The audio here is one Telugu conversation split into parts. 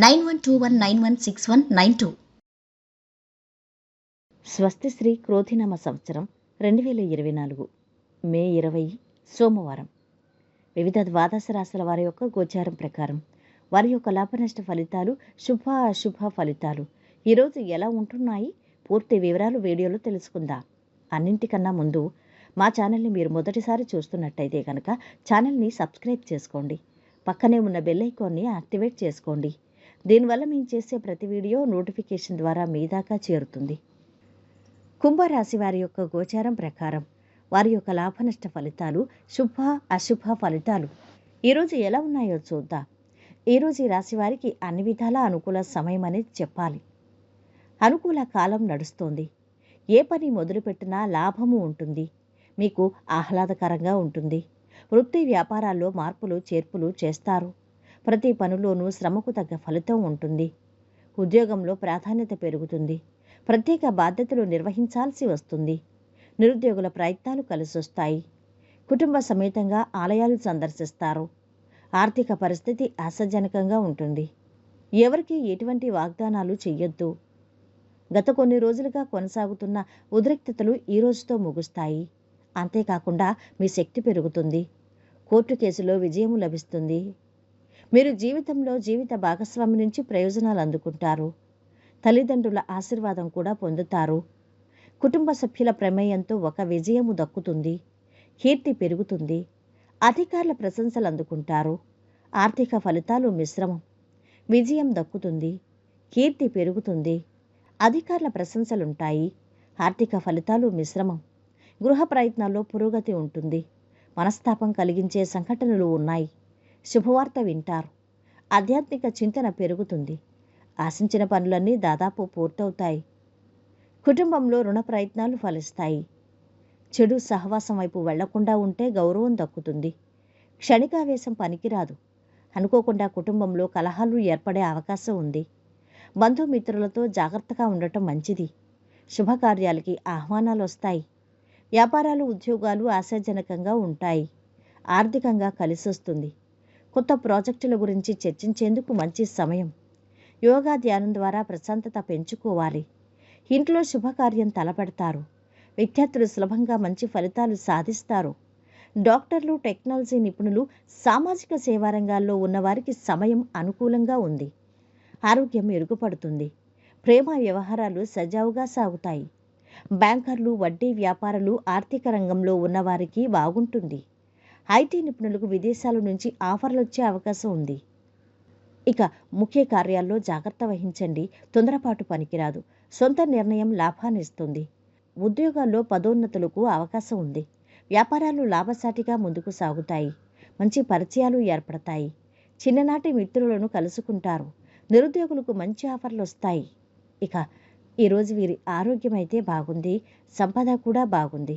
nine one two one nine one six one nine two. స్వస్తిశ్రీ క్రోధినామ సంవత్సరం రెండు వేల ఇరవై నాలుగు మే ఇరవై సోమవారం. వివిధ ద్వాదశ రాశుల వారి యొక్క గోచారం ప్రకారం వారి యొక్క లాభనష్ట ఫలితాలు శుభ అశుభ ఫలితాలు. ఈరోజు ఎలా ఉంటున్నాయి? పూర్తి వివరాలు వీడియోలో తెలుసుకుందాం. అన్నింటికన్నా ముందు మా ఛానల్ని మీరు మొదటిసారి చూస్తున్నట్టయితే కనుక ఛానల్ని సబ్స్క్రైబ్ చేసుకోండి. పక్కనే ఉన్న బెల్ ఐకాన్ని యాక్టివేట్ చేసుకోండి. దీనివల్ల మేము చేసే ప్రతి వీడియో నోటిఫికేషన్ ద్వారా మీ దాకా చేరుతుంది. కుంభరాశి వారి యొక్క గోచారం ప్రకారం వారి యొక్క లాభనష్ట ఫలితాలు శుభ అశుభ ఫలితాలు ఈరోజు ఎలా ఉన్నాయో చూద్దాం. ఈరోజు ఈ రాశి వారికి అన్ని విధాల అనుకూల సమయం అనేది చెప్పాలి. అనుకూల కాలం నడుస్తోంది. ఏ పని మొదలుపెట్టినా లాభము ఉంటుంది. మీకు ఆహ్లాదకరంగా ఉంటుంది. వృత్తి వ్యాపారాల్లో మార్పులు చేర్పులు చేస్తారు. ప్రతి పనిలోనూ శ్రమకు తగ్గ ఫలితం ఉంటుంది. ఉద్యోగంలో ప్రాధాన్యత పెరుగుతుంది. ప్రత్యేక బాధ్యతలు నిర్వహించాల్సి వస్తుంది. నిరుద్యోగుల ప్రయత్నాలు కలిసొస్తాయి. కుటుంబ సమేతంగా ఆలయాలు సందర్శిస్తారు. ఆర్థిక పరిస్థితి ఆశాజనకంగా ఉంటుంది. ఎవరికి ఎటువంటి వాగ్దానాలు చెయ్యొద్దు. గత కొన్ని రోజులుగా కొనసాగుతున్న ఉద్రిక్తతలు ఈ రోజుతో ముగుస్తాయి. అంతేకాకుండా మీ శక్తి పెరుగుతుంది. కోర్టు కేసులో విజయం లభిస్తుంది. మీరు జీవితంలో జీవిత భాగస్వామి నుంచి ప్రయోజనాలు అందుకుంటారు. తల్లిదండ్రుల ఆశీర్వాదం కూడా పొందుతారు. కుటుంబ సభ్యుల ప్రమేయంతో ఒక విజయము దక్కుతుంది. కీర్తి పెరుగుతుంది. అధికారుల ప్రశంసలు అందుకుంటారు. ఆర్థిక ఫలితాలు మిశ్రమం. విజయం దక్కుతుంది. కీర్తి పెరుగుతుంది. అధికారుల ప్రశంసలుంటాయి. ఆర్థిక ఫలితాలు మిశ్రమం. గృహ ప్రయత్నాల్లో పురోగతి ఉంటుంది. మనస్తాపం కలిగించే సంఘటనలు ఉన్నాయి. శుభవార్త వింటారు. ఆధ్యాత్మిక చింతన పెరుగుతుంది. ఆశించిన పనులన్నీ దాదాపు పూర్తవుతాయి. కుటుంబంలో రుణ ప్రయత్నాలు ఫలిస్తాయి. చెడు సహవాసం వైపు వెళ్ళకుండా ఉంటే గౌరవం దక్కుతుంది. క్షణికావేశం పనికిరాదు. అనుకోకుండా కుటుంబంలో కలహాలు ఏర్పడే అవకాశం ఉంది. బంధుమిత్రులతో జాగ్రత్తగా ఉండటం మంచిది. శుభకార్యాలకి ఆహ్వానాలు వస్తాయి. వ్యాపారాలు ఉద్యోగాలు ఆశాజనకంగా ఉంటాయి. ఆర్థికంగా కలిసొస్తుంది. కొత్త ప్రాజెక్టుల గురించి చర్చించేందుకు మంచి సమయం. యోగా ధ్యానం ద్వారా ప్రశాంతత పెంచుకోవాలి. ఇంట్లో శుభకార్యం తలపెడతారు. విద్యార్థులు సులభంగా మంచి ఫలితాలు సాధిస్తారు. డాక్టర్లు టెక్నాలజీ నిపుణులు సామాజిక సేవా రంగాల్లో ఉన్నవారికి సమయం అనుకూలంగా ఉంది. ఆరోగ్యం మెరుగుపడుతుంది. ప్రేమ వ్యవహారాలు సజావుగా సాగుతాయి. బ్యాంకర్లు వడ్డీ వ్యాపారులు ఆర్థిక రంగంలో ఉన్నవారికి బాగుంటుంది. ఐటీ నిపుణులకు విదేశాల నుంచి ఆఫర్లు వచ్చే అవకాశం ఉంది. ఇక ముఖ్య కార్యాల్లో జాగ్రత్త వహించండి. తొందరపాటు పనికిరాదు. సొంత నిర్ణయం లాభాన్నిస్తుంది. ఉద్యోగాల్లో పదోన్నతులకు అవకాశం ఉంది. వ్యాపారాలు లాభసాటిగా ముందుకు సాగుతాయి. మంచి పరిచయాలు ఏర్పడతాయి. చిన్ననాటి మిత్రులను కలుసుకుంటారు. నిరుద్యోగులకు మంచి ఆఫర్లు వస్తాయి ఇక ఈరోజు వీరి ఆరోగ్యం అయితే బాగుంది. సంపద కూడా బాగుంది.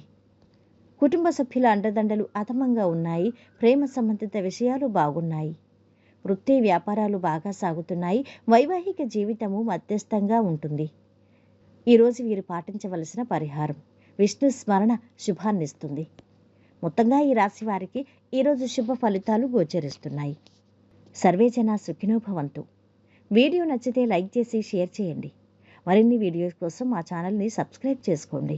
కుటుంబ సభ్యుల అండదండలు అతమంగా ఉన్నాయి. ప్రేమ సంబంధిత విషయాలు బాగున్నాయి. వృత్తి వ్యాపారాలు బాగా సాగుతున్నాయి. వైవాహిక జీవితము మధ్యస్థంగా ఉంటుంది. ఈరోజు వీరు పాటించవలసిన పరిహారం. విష్ణు స్మరణ శుభాన్నిస్తుంది. మొత్తంగా ఈ రాశి వారికి ఈరోజు శుభ ఫలితాలు గోచరిస్తున్నాయి. సర్వేజన సుఖినోభవంతు వీడియో నచ్చితే లైక్ చేసి షేర్ చేయండి. మరిన్ని వీడియోస్ కోసం మా ఛానల్ని సబ్స్క్రైబ్ చేసుకోండి.